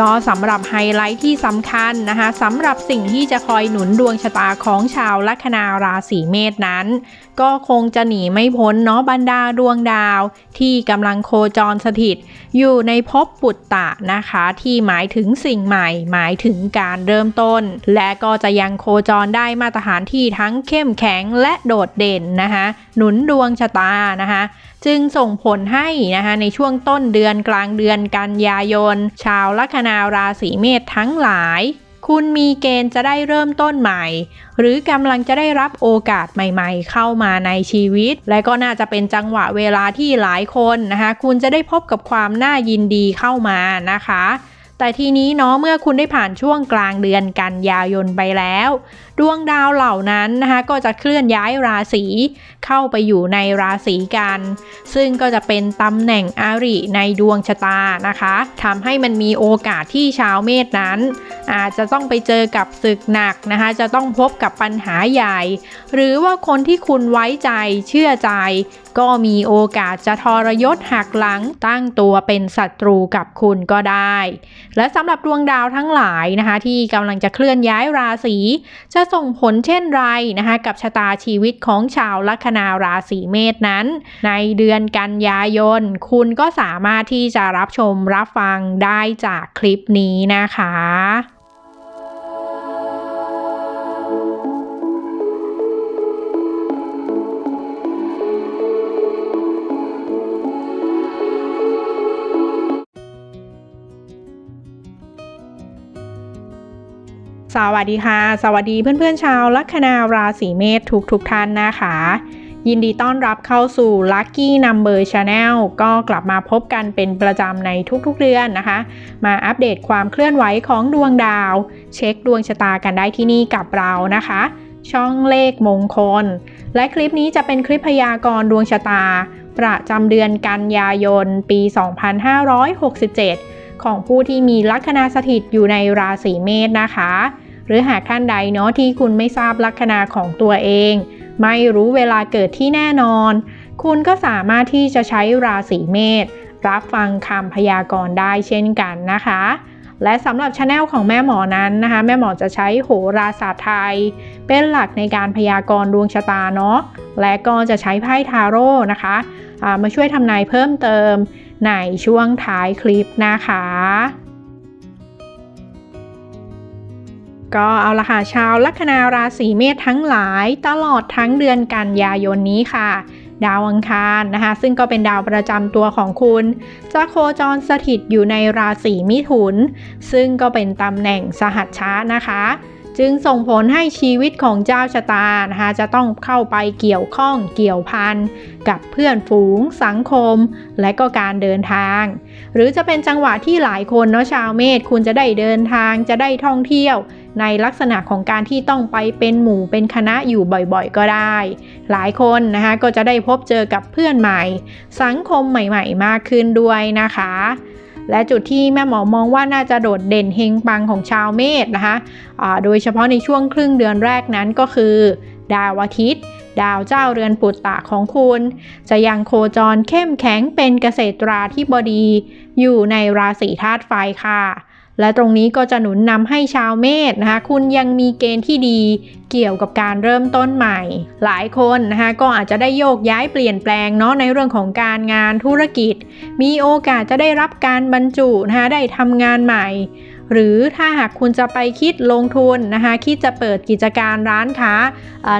ก็สำหรับไฮไลท์ที่สำคัญนะคะสำหรับสิ่งที่จะคอยหนุนดวงชะตาของชาวลัคนาราศีเมษนั้น ก็คงจะหนีไม่พ้นเนาะบรรดาดวงดาว ที่กำลังโคจรสถิต อยู่ในภพปุตตะนะคะ ที่หมายถึงสิ่งใหม่ หมายถึงการเริ่มต้น และก็จะยังโคจรได้มาตรฐานที่ทั้งเข้มแข็งและโดดเด่นนะคะหนุนดวงชะตานะคะ จึงส่งผลให้นะคะในช่วงต้นเดือนกลางเดือนกันยายน ชาวลัคนาราศีเมษทั้งหลาย คุณมีเกณฑ์จะได้เริ่มต้นใหม่ หรือกำลังจะได้รับโอกาสใหม่ๆ เข้ามาในชีวิต และก็น่าจะเป็นจังหวะเวลาที่หลายคนนะคะคุณจะได้พบกับความน่ายินดีเข้ามานะคะ แต่ทีนี้เนาะเมื่อคุณได้ผ่านช่วงกลางเดือนกันยายนไปแล้ว ดวงดาวเหล่านั้นนะคะก็จะเคลื่อนย้ายราศีเข้าไปอยู่ในราศีกัน ซึ่งก็จะเป็นตำแหน่งอาริในดวงชะตานะคะทำให้มันมีโอกาสที่ชาวเมษนั้น อาจจะต้องไปเจอกับศึกหนักนะคะ จะต้องพบกับปัญหาใหญ่ หรือว่าคนที่คุณไว้ใจเชื่อใจ ก็มีโอกาสจะทรยศหักหลังตั้งตัวเป็นศัตรูกับคุณก็ได้ และสำหรับดวงดาวทั้งหลายนะคะ ที่กำลังจะเคลื่อนย้ายราศีจะส่งผลเช่นไรนะคะ กับชะตาชีวิตของชาวลัคนาราศีเมษนั้น ในเดือนกันยายน คุณก็สามารถที่จะรับชมรับฟังได้จากคลิปนี้นะคะ สวัสดีค่ะ สวัสดีเพื่อนๆชาวลัคนาราศีเมษทุกทุกๆท่านนะคะ ยินดีต้อนรับเข้าสู่ Lucky Number Channel ก็กลับมาพบกันเป็นประจำในทุกๆเดือนนะคะ มาอัปเดตความเคลื่อนไหวของดวงดาว เช็คดวงชะตากันได้ที่นี่กับเรานะคะ ช่องเลขมงคล และคลิปนี้จะเป็นคลิปพยากรณ์ดวงชะตา ประจำเดือนกันยายน ปี 2567ของผู้ที่มีลัคนาสถิตอยู่ในราศีเมษนะคะ หรือหากท่านใดเนาะที่คุณไม่ทราบลัคนาของตัวเอง ไม่รู้เวลาเกิดที่แน่นอน คุณก็สามารถที่จะใช้ราศีเมษรับฟังคำพยากรณ์ได้เช่นกันนะคะ และสำหรับช anel ของแม่หมอนั้นนะคะ แม่หมอจะใช้โหราศาสตร์ไทย เป็นหลักในการพยากรณ์ดวงชะตาเนาะและก็จะใช้ไพ่ทาโร่นะคะามาช่วยทำนายเพิ่มเติมในช่วงท้ายคลิปนะคะ ก็เอาละค่ะชาวลัคนาราศีเมษทั้งหลายตลอดทั้งเดือนกันยายนนี้ค่ะ ดาวอังคารนะคะ ซึ่งก็เป็นดาวประจำตัวของคุณ จะโคจรสถิตอยู่ในราศีมิถุน ซึ่งก็เป็นตำแหน่งสหัชชะนะคะ จึงส่งผลให้ชีวิตของเจ้าชะตานะคะจะต้องเข้าไปเกี่ยวข้องเกี่ยวพันกับเพื่อนฝูง สังคม และก็การเดินทาง หรือจะเป็นจังหวะที่หลายคนเนาะชาวเมษคุณจะได้เดินทางจะได้ท่องเที่ยว ในลักษณะของการที่ต้องไปเป็นหมู่เป็นคณะอยู่บ่อยๆ ก็ได้ หลายคนนะคะก็จะได้พบเจอกับเพื่อนใหม่ สังคมใหม่ ๆ มากขึ้นด้วยนะคะ และจุดที่แม่หมอมองว่าน่าจะโดดเด่นเฮงปังของชาวเมษนะคะะโดยเฉพาะในช่วงครึ่งเดือนแรกนั้นก็คือ ดาวอาทิตย์ ดาวเจ้าเรือนปุตตะของคุณ จะยังโคจรเข้มแข็งเป็นเกษตราธิบดี อยู่ในราศีธาตุไฟค่ะ และตรงนี้ก็จะหนุนนำให้ชาวเมษนะคะคุณยังมีเกณฑ์ที่ดีเกี่ยวกับการเริ่มต้นใหม่ หลายคนนะคะก็อาจจะได้โยกย้ายเปลี่ยนแปลงเนาะในเรื่องของการงานธุรกิจ มีโอกาสจะได้รับการบรรจุนะคะได้ทำงานใหม่ หรือถ้าหากคุณจะไปคิดลงทุนนะคะคิดจะเปิดกิจการร้านค้า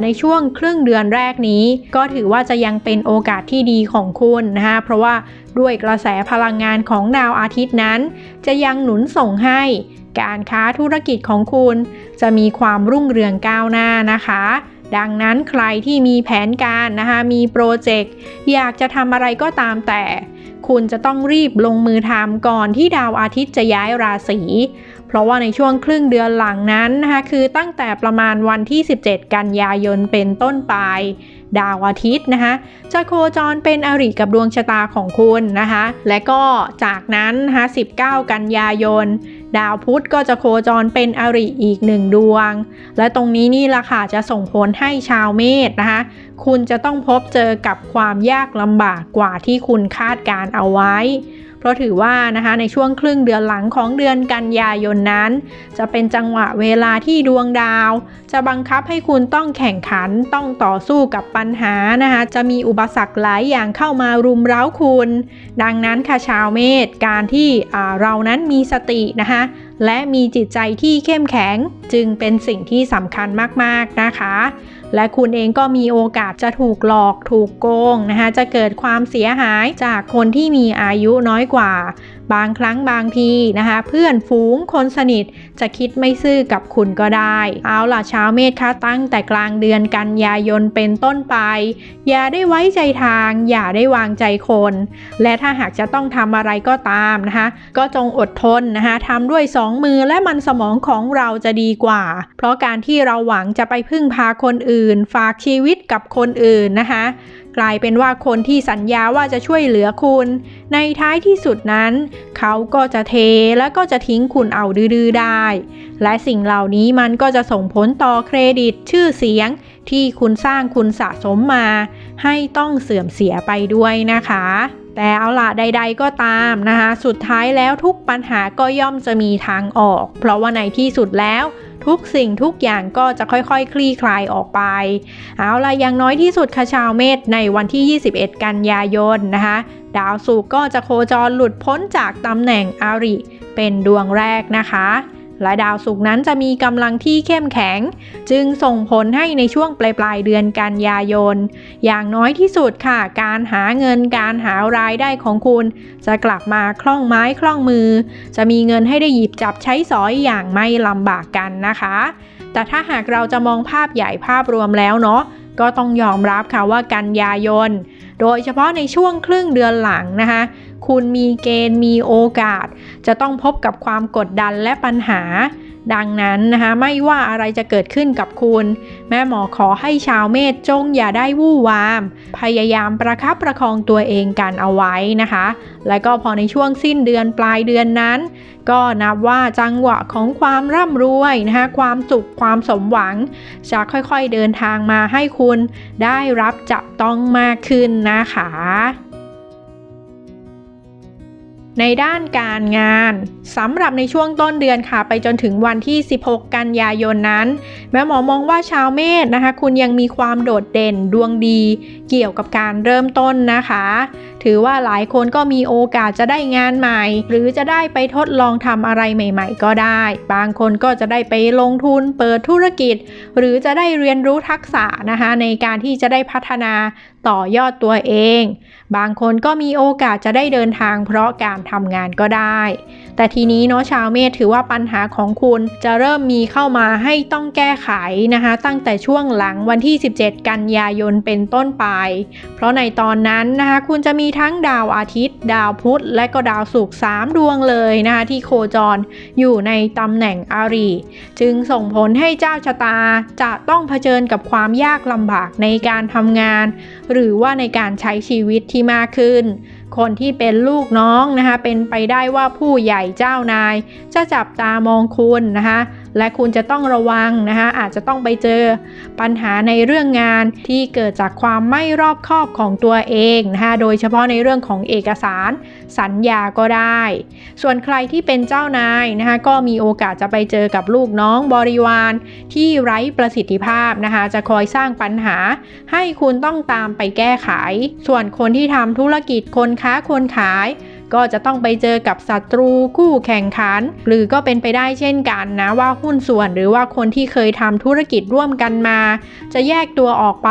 ในช่วงครึ่งเดือนแรกนี้ ก็ถือว่าจะยังเป็นโอกาสที่ดีของคุณนะคะเพราะว่าด้วยกระแสพลังงานของดาวอาทิตย์นั้น จะยังหนุนส่งให้การค้าธุรกิจของคุณ จะมีความรุ่งเรืองก้าวหน้านะคะ ดังนั้นใครที่มีแผนการนะคะมีโปรเจกต์อยากจะทำอะไรก็ตามแต่ คุณจะต้องรีบลงมือทำก่อนที่ดาวอาทิตย์จะย้ายราศีเพราะว่าในช่วงครึ่งเดือนหลังนั้นนะคะคือตั้งแต่ประมาณวันที่ 17 กันยายนเป็นต้นไป ดาวอาทิตย์นะคะจะโคจรเป็นอริกับดวงชะตาของคุณนะคะและก็จากนั้นนะคะ19 กันยายน ดาวพุธก็จะโคจรเป็นอริอีกหนึ่งดวง และตรงนี้นี่ละค่ะจะส่งผลให้ชาวเมษนะคะ คุณจะต้องพบเจอกับความยากลำบากกว่าที่คุณคาดการเอาไว้ เพราะถือว่านะคะในช่วงครึ่งเดือนหลังของเดือนกันยายนนั้น จะเป็นจังหวะเวลาที่ดวงดาว จะบังคับให้คุณต้องแข่งขันต้องต่อสู้กับปัญหานะคะจะมีอุปสรรคหลายอย่างเข้ามารุมเร้าคุณ ดังนั้นค่ะชาวเมษการที่เรานั้นมีสตินะคะและมีจิตใจที่เข้มแข็งจึงเป็นสิ่งที่สำคัญมากๆนะคะ และคุณเองก็มีโอกาสจะถูกหลอกถูกโกงนะคะจะเกิดความเสียหายจากคนที่มีอายุน้อยกว่า บางครั้งบางทีนะคะ เพื่อนฝูงคนสนิทจะคิดไม่ซื่อกับคุณก็ได้ เอาล่ะชาวเมษคะตั้งแต่กลางเดือนกันยายนเป็นต้นไป อย่าได้ไว้ใจทาง อย่าได้วางใจคน และถ้าหากจะต้องทำอะไรก็ตามนะคะ ก็จงอดทนนะคะทำด้วยสองมือและมันสมองของเราจะดีกว่า เพราะการที่เราหวังจะไปพึ่งพาคนอื่น ฝากชีวิตกับคนอื่นนะคะ กลายเป็นว่าคนที่สัญญาว่าจะช่วยเหลือคุณ ในท้ายที่สุดนั้น เขาก็จะเทและก็จะทิ้งคุณเอาดื้อได้ และสิ่งเหล่านี้มันก็จะส่งผลต่อเครดิตชื่อเสียง ที่คุณสร้างคุณสะสมมา ให้ต้องเสื่อมเสียไปด้วยนะคะแต่เอาล่ะใด ๆ ก็ตามนะคะ สุดท้ายแล้วทุกปัญหาก็ย่อมจะมีทางออก เพราะว่าในที่สุดแล้ว ทุกสิ่งทุกอย่างก็จะค่อยๆคคลี่คลายออกไป เอาล่ะอย่างน้อยที่สุดค่ะชาวเมษในวันที่ 21 กันยายนนะคะ ดาวศุกร์ก็จะโคจรหลุดพ้นจากตำแหน่งอาริ เป็นดวงแรกนะคะ และดาวศุกร์นั้นจะมีกำลังที่เข้มแข็ง จึงส่งผลให้ในช่วงปลายปลายเดือนกันยายน อย่างน้อยที่สุดค่ะ การหาเงินการหารายได้ของคุณ จะกลับมาคล่องไม้คล่องมือ จะมีเงินให้ได้หยิบจับใช้สอยอย่างไม่ลำบากกันนะคะ แต่ถ้าหากเราจะมองภาพใหญ่ภาพรวมแล้วเนาะก็ต้องยอมรับค่ะว่ากันยายน โดยเฉพาะในช่วงครึ่งเดือนหลังนะคะ คุณมีเกณฑ์มีโอกาส จะต้องพบกับความกดดันและปัญหา ดังนั้นนะคะไม่ว่าอะไรจะเกิดขึ้นกับคุณ แม่หมอขอให้ชาวเมษจงอย่าได้วู่วาม พยายามประคับประคองตัวเองกันเอาไว้นะคะ และก็พอในช่วงสิ้นเดือนปลายเดือนนั้น ก็นับว่าจังหวะของความร่ำรวยนะคะความสุขความสมหวัง จะค่อยๆเดินทางมาให้คุณได้รับจับต้องมากขึ้นนะคะ ในด้านการงานสำหรับในช่วงต้นเดือนค่ะ ไปจนถึงวันที่ 16 กันยายนนั้นแม่หมอมองว่าชาวเมษนะคะ คุณยังมีความโดดเด่นดวงดี เกี่ยวกับการเริ่มต้นนะคะ ถือว่าหลายคนก็มีโอกาสจะได้งานใหม่ หรือจะได้ไปทดลองทำอะไรใหม่ ๆ ก็ได้ บางคนก็จะได้ไปลงทุนเปิดธุรกิจ หรือจะได้เรียนรู้ทักษะนะคะ ในการที่จะได้พัฒนา ต่อยอดตัวเอง บางคนก็มีโอกาสจะได้เดินทางเพราะการทำงานก็ได้ แต่ทีนี้เนาะชาวเมษถือว่าปัญหาของคุณจะเริ่มมีเข้ามาให้ต้องแก้ไขนะคะ ตั้งแต่ช่วงหลังวันที่ 17 กันยายนเป็นต้นไป เพราะในตอนนั้นนะคะคุณจะมีทั้งดาวอาทิตย์ ดาวพุธ และก็ดาวศุกร์3ดวงเลยนะคะที่โคจรอยู่ในตำแหน่งอารี จึงส่งผลให้เจ้าชะตาจะต้องเผชิญกับความยากลำบากในการทำงานหรือว่าในการใช้ชีวิตที่มากขึ้น คนที่เป็นลูกน้องนะคะเป็นไปได้ว่าผู้ใหญ่เจ้านาย จะจับตามองคุณนะคะ และคุณจะต้องระวังนะคะอาจจะต้องไปเจอปัญหาในเรื่องงานที่เกิดจากความไม่รอบคอบของตัวเองนะคะโดยเฉพาะในเรื่องของเอกสารสัญญาก็ได้ ส่วนใครที่เป็นเจ้านายนะคะก็มีโอกาสจะไปเจอกับลูกน้องบริวารที่ไร้ประสิทธิภาพนะคะจะคอยสร้างปัญหา ให้คุณต้องตามไปแก้ไข ส่วนคนที่ทำธุรกิจคนค้าคนขาย ก็จะต้องไปเจอกับศัตรูคู่แข่งขัน หรือก็เป็นไปได้เช่นกันนะว่าหุ้นส่วนหรือว่าคนที่เคยทำธุรกิจร่วมกันมา จะแยกตัวออกไป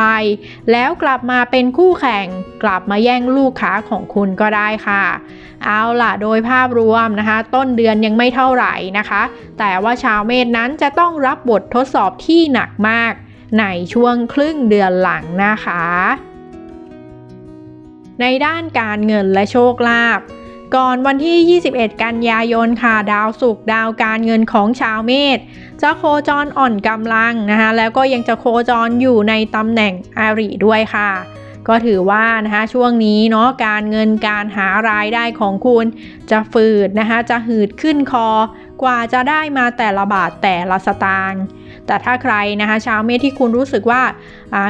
แล้วกลับมาเป็นคู่แข่ง กลับมาแย่งลูกค้าของคุณก็ได้ค่ะ เอาล่ะโดยภาพรวมนะคะ ต้นเดือนยังไม่เท่าไหร่นะคะ แต่ว่าชาวเมษนั้นจะต้องรับบททดสอบที่หนักมาก ในช่วงครึ่งเดือนหลังนะคะในด้านการเงินและโชคลาภ ก่อนวันที่ 21 กันยายนค่ะ ดาวศุกร์ดาวการเงินของชาวเมษจะโคจรอ่อนกำลังนะคะแล้วก็ยังจะโคจรอยู่ในตำแหน่งอาริด้วยค่ะ ก็ถือว่านะคะช่วงนี้เนาะการเงินการหารายได้ของคุณ จะฝืดนะคะจะหืดขึ้นคอ กว่าจะได้มาแต่ละบาทแต่ละสตางค์ แต่ถ้าใครนะคะชาวเมษที่คุณรู้สึกว่า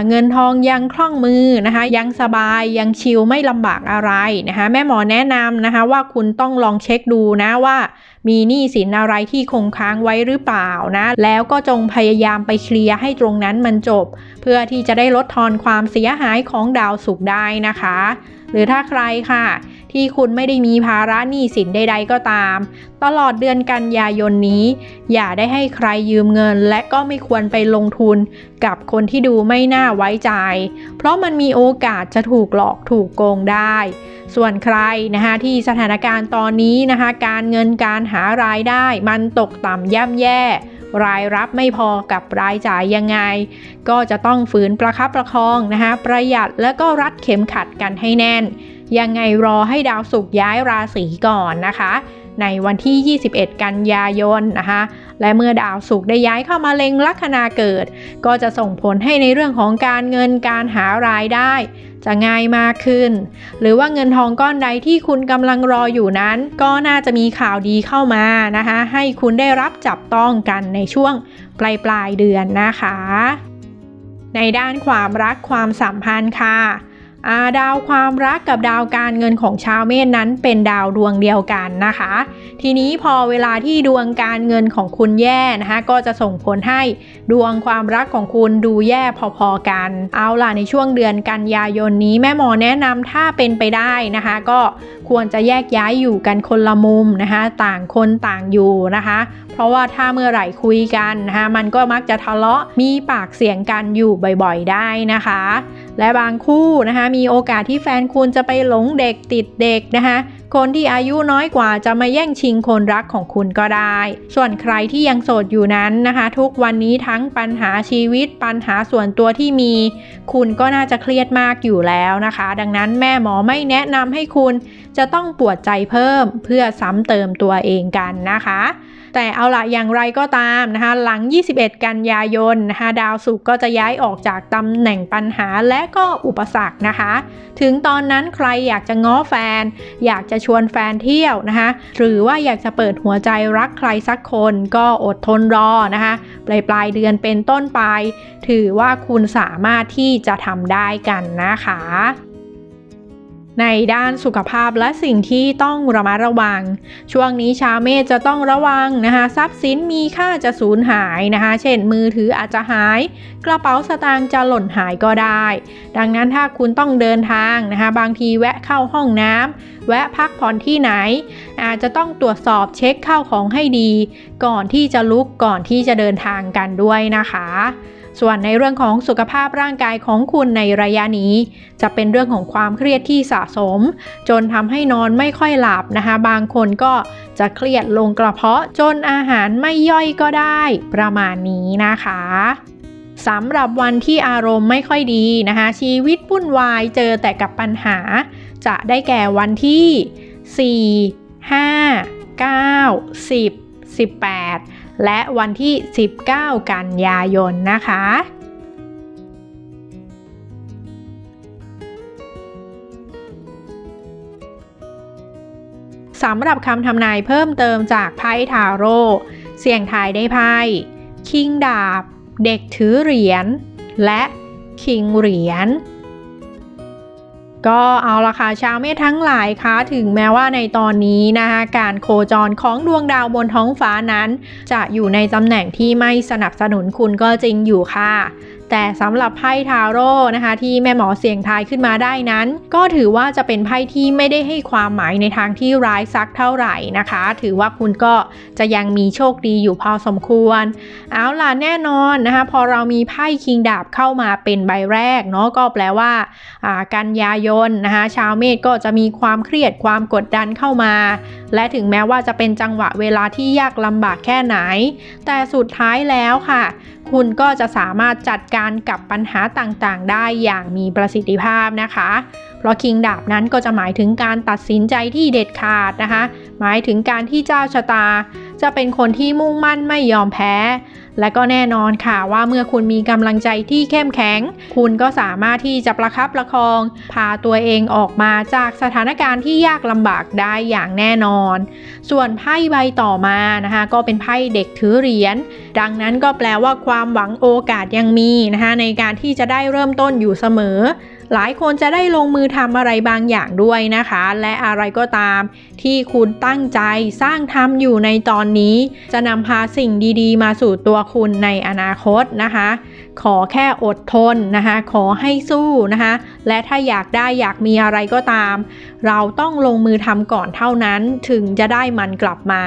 เงินทองยังคล่องมือนะคะยังสบายยังชิลไม่ลำบากอะไรนะคะแม่หมอแนะนำนะคะว่าคุณต้องลองเช็คดูนะว่ามีหนี้สินอะไรที่คงค้างไว้หรือเปล่านะแล้วก็จงพยายามไปเคลียร์ให้ตรงนั้นมันจบ เพื่อที่จะได้ลดทอนความเสียหายของดาวสุกได้นะคะ หรือถ้าใครค่ะ ที่คุณไม่ได้มีภาระหนี้สินใด ๆ ก็ตาม ตลอดเดือนกันยายนนี้ อย่าได้ให้ใครยืมเงิน และก็ไม่ควรไปลงทุน กับคนที่ดูไม่น่าไว้ใจ เพราะมันมีโอกาสจะถูกหลอกถูกโกงได้ ส่วนใครนะคะที่สถานการณ์ตอนนี้นะคะ การเงินการหารายได้มันตกต่ำย่ำแย่ รายรับไม่พอกับรายจ่ายยังไง ก็จะต้องฝืนประคับประคองนะคะประหยัดแล้วก็รัดเข็มขัดกันให้แน่น ยังไงรอให้ดาวศุกร์ย้ายราศีก่อนนะคะ ในวันที่ 21 กันยายนนะคะและเมื่อดาวศุกร์ได้ย้ายเข้ามาเล็งลัคนาเกิด ก็จะส่งผลให้ในเรื่องของการเงินการหารายได้ จะง่ายมากขึ้น หรือว่าเงินทองก้อนใดที่คุณกำลังรออยู่นั้น ก็น่าจะมีข่าวดีเข้ามานะคะ ให้คุณได้รับจับต้องกันในช่วงปลายปลายเดือนนะคะ ในด้านความรักความสัมพันธ์ค่ะ อาดาวความรักกับดาวการเงินของชาวเมษนั้นเป็นดาวดวงเดียวกันนะคะ ทีนี้พอเวลาที่ดวงการเงินของคุณแย่นะคะก็จะส่งผลให้ดวงความรักของคุณดูแย่พอๆกัน เอาล่ะในช่วงเดือนกันยายนนี้แม่หมอแนะนำถ้าเป็นไปได้นะคะ ก็ควรจะแยกย้ายอยู่กันคนละมุมนะคะ ต่างคนต่างอยู่นะคะ เพราะว่าถ้าเมื่อไหร่คุยกันนะคะมันก็มักจะทะเลาะมีปากเสียงกันอยู่บ่อยๆได้นะคะ และบางคู่นะคะมีโอกาสที่แฟนคุณจะไปหลงเด็กติดเด็กนะคะคนที่อายุน้อยกว่าจะมาแย่งชิงคนรักของคุณก็ได้ ส่วนใครที่ยังโสดอยู่นั้นนะคะ ทุกวันนี้ทั้งปัญหาชีวิตปัญหาส่วนตัวที่มี คุณก็น่าจะเครียดมากอยู่แล้วนะคะ ดังนั้นแม่หมอไม่แนะนำให้คุณจะต้องปวดใจเพิ่มเพื่อซ้ำเติมตัวเองกันนะคะ แต่เอาละอย่างไรก็ตามนะคะ หลัง 21 กันยายนนะคะดาวศุกร์ก็จะย้ายออกจากตำแหน่งปัญหาและก็อุปสรรคนะคะ ถึงตอนนั้นใครอยากจะง้อแฟน อยากจะชวนแฟนเที่ยวนะคะ หรือว่าอยากจะเปิดหัวใจรักใครสักคนก็อดทนรอนะคะปลายปลายเดือนเป็นต้นไป ถือว่าคุณสามารถที่จะทำได้กันนะคะ ในด้านสุขภาพและสิ่งที่ต้องระมัดระวัง ช่วงนี้ชาวเมษจะต้องระวังนะคะ ทรัพย์สินมีค่าจะสูญหายนะคะ เช่นมือถืออาจจะหาย กระเป๋าสตางค์จะหล่นหายก็ได้ ดังนั้นถ้าคุณต้องเดินทางนะคะ บางทีแวะเข้าห้องน้ำแวะพักผ่อนที่ไหน อาจจะต้องตรวจสอบเช็คเข้าของให้ดี ก่อนที่จะลุกก่อนที่จะเดินทางกันด้วยนะคะ ส่วนในเรื่องของสุขภาพร่างกายของคุณในระยะนี้ จะเป็นเรื่องของความเครียดที่สะสม จนทำให้นอนไม่ค่อยหลับนะคะ บางคนก็จะเครียดลงกระเพาะจนอาหารไม่ย่อยก็ได้ประมาณนี้นะคะสำหรับวันที่อารมณ์ไม่ค่อยดีนะคะ ชีวิตวุ่นวายเจอแต่กับปัญหา จะได้แก่วันที่ 4 5 9 10 18 และวันที่ 19 กันยายนนะคะสำหรับคำทำนายเพิ่มเติมจากไพ่ทาโร่เสี่ยงทายได้ไพ่คิงดาบ เด็กถือเหรียญ และคิงเหรียญ ก็เอาละค่ะชาวเมษทั้งหลายคะถึงแม้ว่าในตอนนี้นะคะการโคจรของดวงดาวบนท้องฟ้านั้น จะอยู่ในตำแหน่งที่ไม่สนับสนุนคุณก็จริงอยู่ค่ะ แต่สำหรับไพ่ทาโร่นะคะ ที่แม่หมอเสี่ยงทายขึ้นมาได้นั้น ก็ถือว่าจะเป็นไพ่ที่ไม่ได้ให้ความหมายในทางที่ร้ายซักเท่าไหร่นะคะ ถือว่าคุณก็จะยังมีโชคดีอยู่พอสมควร เอาล่ะแน่นอนนะคะ พอเรามีไพ่คิงดาบเข้ามาเป็นใบแรกเนาะก็แปลว่ากันยายนนะคะ ชาวเมษก็จะมีความเครียดความกดดันเข้ามา และถึงแม้ว่าจะเป็นจังหวะเวลาที่ยากลำบากแค่ไหน แต่สุดท้ายแล้วค่ะ คุณก็จะสามารถจัดการกับปัญหาต่างๆ ได้อย่างมีประสิทธิภาพนะคะ เพราะคิงดาบนั้นก็จะหมายถึงการตัดสินใจที่เด็ดขาดนะคะ หมายถึงการที่เจ้าชะตา จะเป็นคนที่มุ่งมั่นไม่ยอมแพ้ และก็แน่นอนค่ะว่าเมื่อคุณมีกำลังใจที่เข้มแข็ง คุณก็สามารถที่จะประคับประคอง พาตัวเองออกมาจากสถานการณ์ที่ยากลำบากได้อย่างแน่นอน ส่วนไพ่ใบต่อมานะคะก็เป็นไพ่เด็กถือเหรียญดังนั้นก็แปลว่าความหวังโอกาสยังมีนะคะในการที่จะได้เริ่มต้นอยู่เสมอ หลายคนจะได้ลงมือทำอะไรบางอย่างด้วยนะคะ และอะไรก็ตาม ที่คุณตั้งใจสร้างทำอยู่ในตอนนี้ จะนำพาสิ่งดีๆ มาสู่ตัวคุณในอนาคตนะคะ ขอแค่อดทนนะคะ ขอให้สู้นะคะ และถ้าอยากได้อยากมีอะไรก็ตาม เราต้องลงมือทำก่อนเท่านั้นถึงจะได้มันกลับมา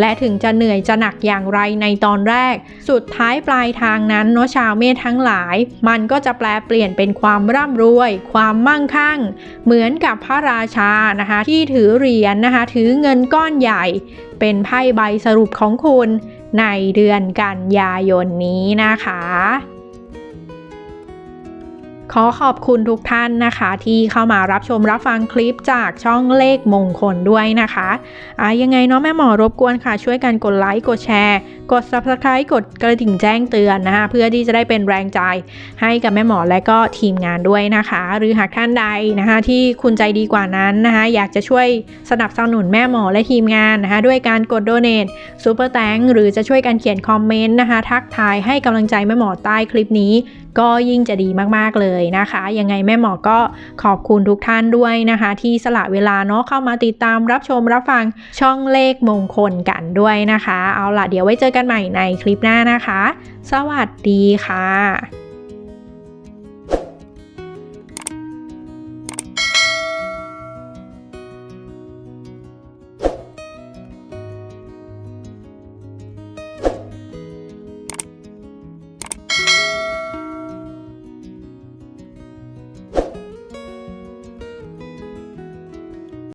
และถึงจะเหนื่อยจะหนักอย่างไรในตอนแรก สุดท้ายปลายทางนั้นเนาะชาวเมษทั้งหลาย มันก็จะแปลเปลี่ยนเป็นความร่ำรวย ความมั่งคั่ง เหมือนกับพระราชานะคะ ที่ถือเหรียญนะคะ ถือเงินก้อนใหญ่ เป็นไพ่ใบสรุปของคุณในเดือนกันยายนนี้นะคะ ขอขอบคุณทุกท่านนะคะ ที่เข้ามารับชมรับฟังคลิปจากช่องเลขมงคลด้วยนะคะอะยังไงเนาะแม่หมอรบกวนค่ะ ช่วยกันกดไลค์กดแชร์ กด subscribe กดกระดิ่งแจ้งเตือนนะคะ เพื่อที่จะได้เป็นแรงใจให้กับแม่หมอและก็ทีมงานด้วยนะคะ หรือหากท่านใดนะคะ ที่คุณใจดีกว่านั้นนะคะ อยากจะช่วยสนับสนุนแม่หมอและทีมงานนะคะ ด้วยการกด donate ซูเปอร์แตงหรือจะช่วยกันเขียนคอมเมนต์นะคะ ทักทายให้กำลังใจแม่หมอใต้คลิปนี้ ก็ยิ่งจะดีมากๆเลยนะคะ ยังไงแม่หมอก็ขอบคุณทุกท่านด้วยนะคะ ที่สละเวลาเนาะเข้ามาติดตามรับชมรับฟังช่องเลขมงคลกันด้วยนะคะ เอาล่ะเดี๋ยวไว้เจอกันใหม่ในคลิปหน้านะคะ สวัสดีค่ะ